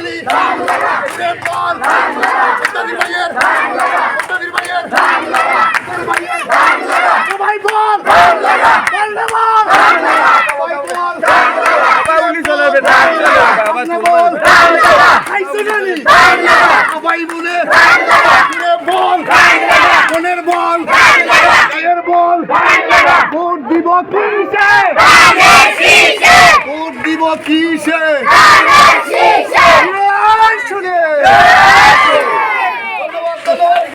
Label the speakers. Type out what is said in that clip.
Speaker 1: বাঙালি। নেপাল মুক্তাদির ভাইয়ের। ভোট দিব কিসে? ভোট দিব কিসে?